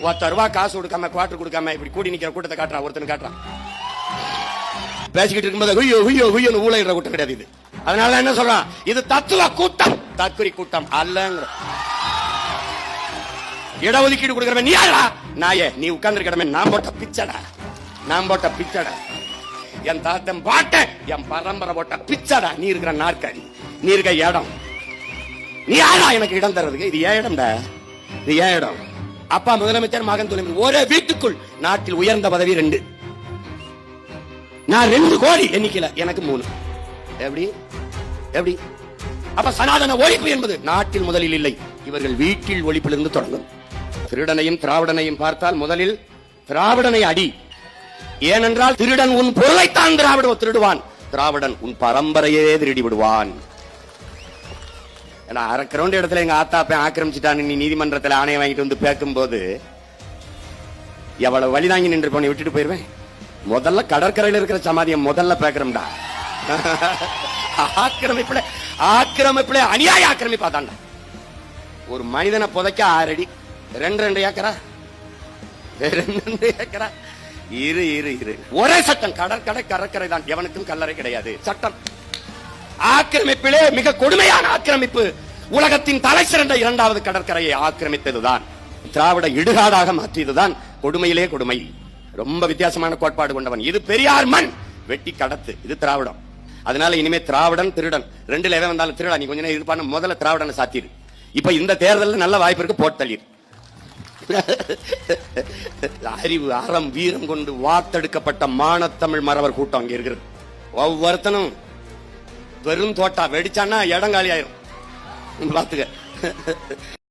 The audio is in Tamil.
ஒருத்தர் ரூபா காசு கொடுக்காம குவார்டர் கொடுக்காம இப்படி கூடி நிக்கிற கூட்டத்தை காட்டுறான் ஒருத்தன் காட்டுறான் பேசிக்கிட்டு இருக்கும்போது ஹுய்யோ ஹுய்யோ ஹுய்யோன்னு ஊழையிற கூட்டம் கிடையாது இது. அதனால என்ன சொல்றான் இது தத்துவ கூட்டம். தற்கொலை கூட்டம் அல்லங்கிற. இடஒதுக்கீடு கொடுக்கறவன் நீ யாரா நாயே நீ உட்கார்ந்து நான் போட்ட பிச்சடா. நான் போட்ட பிச்சடா. என் தாத்தன் பாட்ட என் பரம்பரை போட்ட பிச்சடா. நீ இருக்கிற நாற்காலி நீ இருக்க இடம். நீ யாரா எனக்கு இடம் தர்றதுக்கு? இது ஏன் இடம்டா? இது ஏன் இடம்? அப்பா முதலமைச்சர் மகன் துணை ஒரே வீட்டுக்குள் நாட்டில் உயர்ந்த பதவி ரெண்டு. நான் ரெண்டு கோடி எண்ணிக்கல எனக்கு மூணு. எப்படி? எப்படி? அப்ப சனாதன ஒழிப்பு என்பது நாட்டில் முதலில் இல்லை. இவர்கள் வீட்டில் ஒழிப்பிலிருந்து தொடங்கும். திருடனையும் திராவிடனையும் பார்த்தால் முதலில் திராவிடனை அடி. ஏனென்றால் திருடன் உன் பொருளைத்தான் திராவிட திருடுவான் திராவிடன் உன் பரம்பரையே திருடி விடுவான் ஏன்னா அரை கிரவுண்ட் இடத்துல எங்க ஆத்தாப்பை ஆக்கிரமிச்சிட்டான்னு நீ நீதிமன்றத்தில் ஆணையம் வாங்கிட்டு வந்து பேக்கும் போது எவ்வளவு வழி தாங்கி நின்று போன விட்டுட்டு போயிருவேன். முதல்ல கடற்கரையில இருக்கிற சமாதியை முதல்ல பேக்கிறோம்டா. ஆக்கிரமிப்புல ஆக்கிரமிப்புல அநியாய ஆக்கிரமிப்பா தாண்டா ஒரு மனிதனை புதைக்க ஆறு அடி ரெண்டு ரெண்டு ஏக்கரா? ரெண்டு ரெண்டு ஏக்கரா? இரு இரு இரு. ஒரே சட்டம் கடற்கரை கடற்கரை தான். எவனுக்கும் கல்லறை கிடையாது. சட்டம். ஆக்கிரமிப்பிலே மிக கொடுமையான ஆக்கிரமிப்பு. உலகத்தின் தலை சிறந்த இரண்டாவது கடற்கரையை ஆக்கிரமித்ததுதான். திராவிட இடுகாடாக மாற்றியதுதான் கொடுமையிலே கொடுமை. ரொம்ப வித்தியாசமான கோட்பாடு கொண்டவன். இது பெரியார் மண். வெட்டி கடத்து. இது திராவிடம். அதனால இனிமே திராவிடன் திருடன். ரெண்டுல எவன் வந்தாலும் திருடா. நீ கொஞ்ச நேரம் இருப்பான முதல்ல திராவிடனை சாத்திரு இப்ப இந்த தேர்தலில் நல்ல வாய்ப்பு இருக்கு போட்டு அறிவு அறம் வீரம் கொண்டு வாத்தெடுக்கப்பட்ட மானத்தமிழ் மறவர் கூட்டம் அங்க இருக்கிறது. ஒவ்வொருத்தனும் வெறும் தோட்டா வெடிச்சான்னா இடங்காலி ஆயிரும் பார்த்துக்க.